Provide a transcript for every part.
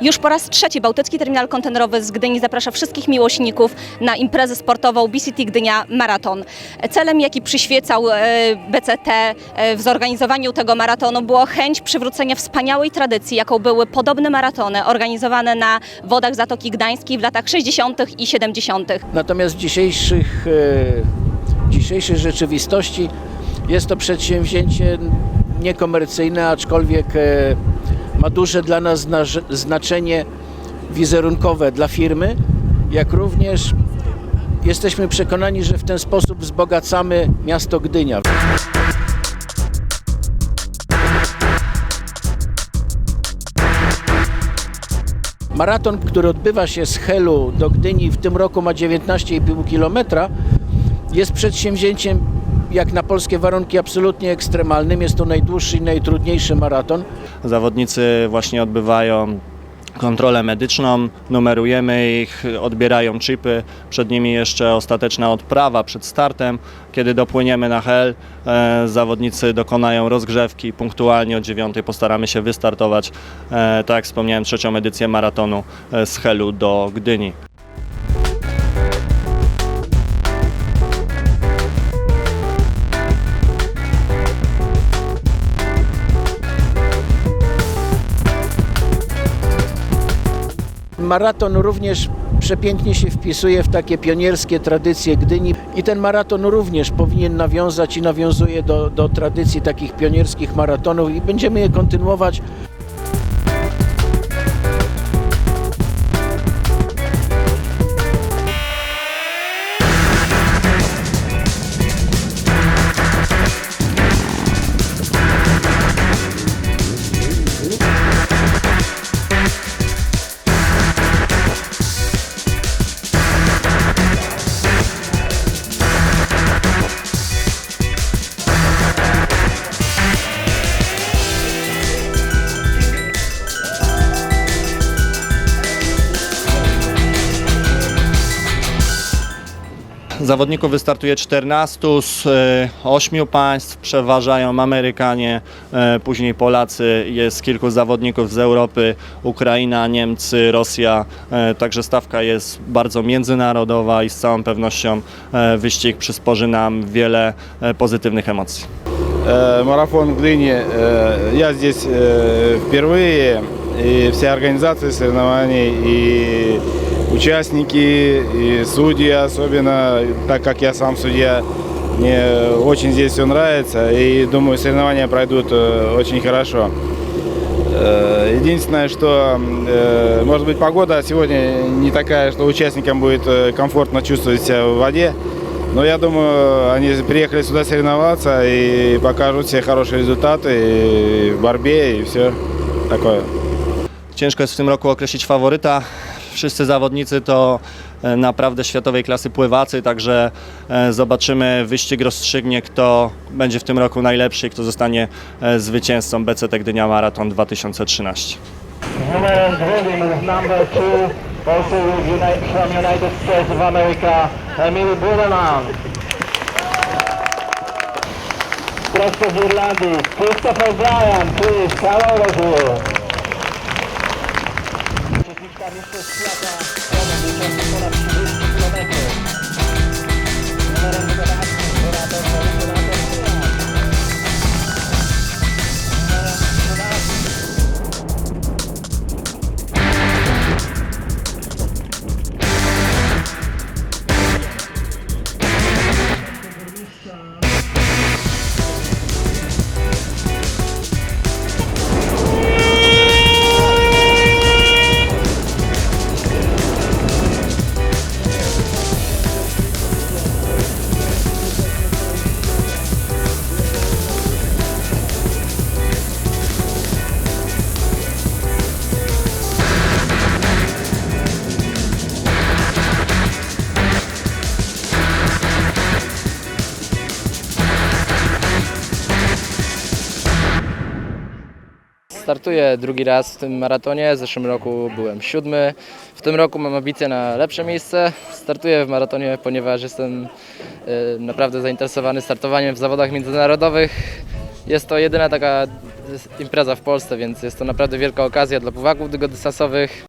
Już po raz trzeci Bałtycki Terminal Kontenerowy z Gdyni zaprasza wszystkich miłośników na imprezę sportową BCT Gdynia Maraton. Celem, jaki przyświecał e, BCT e, w zorganizowaniu tego maratonu, było chęć przywrócenia wspaniałej tradycji, jaką były podobne maratony organizowane na wodach Zatoki Gdańskiej w latach 60. i 70. Natomiast w dzisiejszych, e, dzisiejszej rzeczywistości jest to przedsięwzięcie niekomercyjne, aczkolwiek ma duże dla nas znaczenie wizerunkowe dla firmy, jak również jesteśmy przekonani, że w ten sposób wzbogacamy miasto Gdynia. Maraton, który odbywa się z Helu do Gdyni, w tym roku ma 19,5 km, jest przedsięwzięciem jak na polskie warunki absolutnie ekstremalnym. Jest to najdłuższy i najtrudniejszy maraton. Zawodnicy właśnie odbywają kontrolę medyczną, numerujemy ich, odbierają chipy, przed nimi jeszcze ostateczna odprawa przed startem. Kiedy dopłyniemy na Hel, e, zawodnicy dokonają rozgrzewki, punktualnie o 9 postaramy się wystartować, e, tak jak wspomniałem, trzecią edycję maratonu e, z Helu do Gdyni. Maraton również przepięknie się wpisuje w takie pionierskie tradycje Gdyni i ten maraton również powinien nawiązać i nawiązuje do, do tradycji takich pionierskich maratonów i będziemy je kontynuować. Zawodników wystartuje 14 z e, 8 państw, przeważają Amerykanie, e, później Polacy, jest kilku zawodników z Europy, Ukraina, Niemcy, Rosja, e, także stawka jest bardzo międzynarodowa i z całą pewnością e, wyścig przysporzy nam wiele e, pozytywnych emocji. Э, марафон в Гдыне. Э, Я здесь э, впервые, и вся организация соревнований, и участники, и судьи особенно, так как я сам судья, мне очень здесь все нравится, и думаю, соревнования пройдут э, очень хорошо. Э, Единственное, что, э, может быть, погода сегодня не такая, что участникам будет комфортно чувствовать себя в воде. Но я думаю, они приехали сюда соревноваться и покажут все хорошие результаты в борьбе и все такое. Ciężko jest w tym określić faworyta. Wszyscy zawodnicy to e, naprawdę światowej klasy pływacy, także e, zobaczymy, wyścig rozstrzygnie, kto będzie w tym roku najlepszy i kto zostanie e, zwycięzcą BCT Gdynia Maraton 2013. Numerem drugim is number two, also from United States of America, Emil Budeman. Prosto z Irlandii, Christopher Bryan, please, come. sucker. Startuję drugi raz w tym maratonie. W zeszłym roku byłem siódmy. W tym roku mam ambicje na lepsze miejsce. Startuję w maratonie, ponieważ jestem e, naprawdę zainteresowany startowaniem w zawodach międzynarodowych. Jest to jedyna taka impreza w Polsce, więc jest to naprawdę wielka okazja dla pływaków długodystansowych.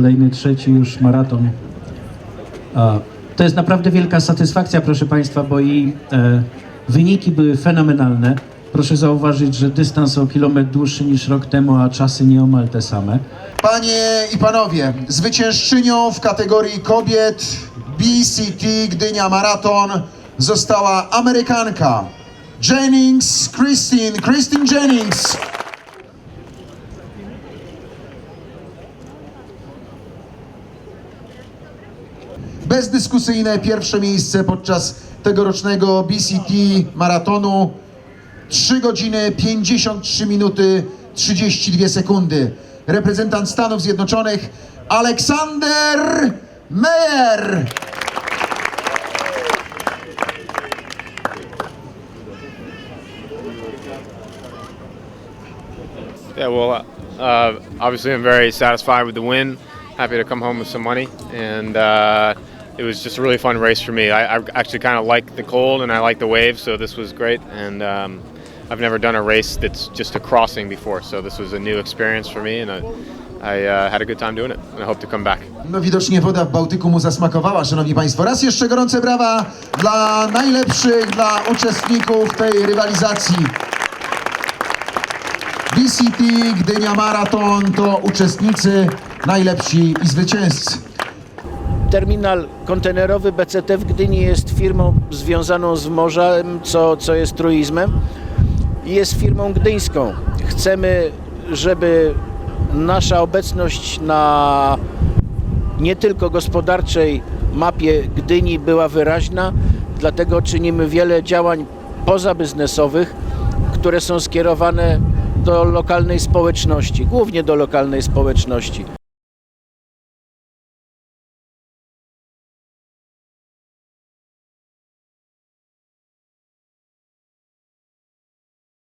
Kolejny, trzeci już maraton. To jest naprawdę wielka satysfakcja, proszę Państwa, bo i e, wyniki były fenomenalne. Proszę zauważyć, że dystans o kilometr dłuższy niż rok temu, a czasy nieomal te same. Panie i panowie, zwyciężczynią w kategorii kobiet BCT Gdynia Maraton została Amerykanka Jennings Christine, Christine Jennings. Bezdyskusyjne pierwsze miejsce podczas tegorocznego BCT Maratonu 3 godziny 53 minuty 32 sekundy. Reprezentant Stanów Zjednoczonych Aleksander Meyer. Yeah, well, uh, obviously I'm very satisfied with the win. Happy to come home with some money, and uh, it was just a really fun race for me. I, I actually kind of like the cold and I like the waves, so this was great. And um, I've never done a race that's just a crossing before, so this was a new experience for me, and I, uh, had a good time doing it, and I hope to come back. No widocznie woda w Bałtyku mu zasmakowała, szanowni państwo. Raz jeszcze gorące brawa dla najlepszych, dla uczestników tej rywalizacji. BCT Gdynia Maraton to uczestnicy najlepsi i zwycięzcy. Terminal kontenerowy BCT w Gdyni jest firmą związaną z morzem, co, co jest truizmem jest firmą gdyńską. Chcemy, żeby nasza obecność na nie tylko gospodarczej mapie Gdyni była wyraźna, dlatego czynimy wiele działań pozabiznesowych, które są skierowane do lokalnej społeczności, głównie do lokalnej społeczności.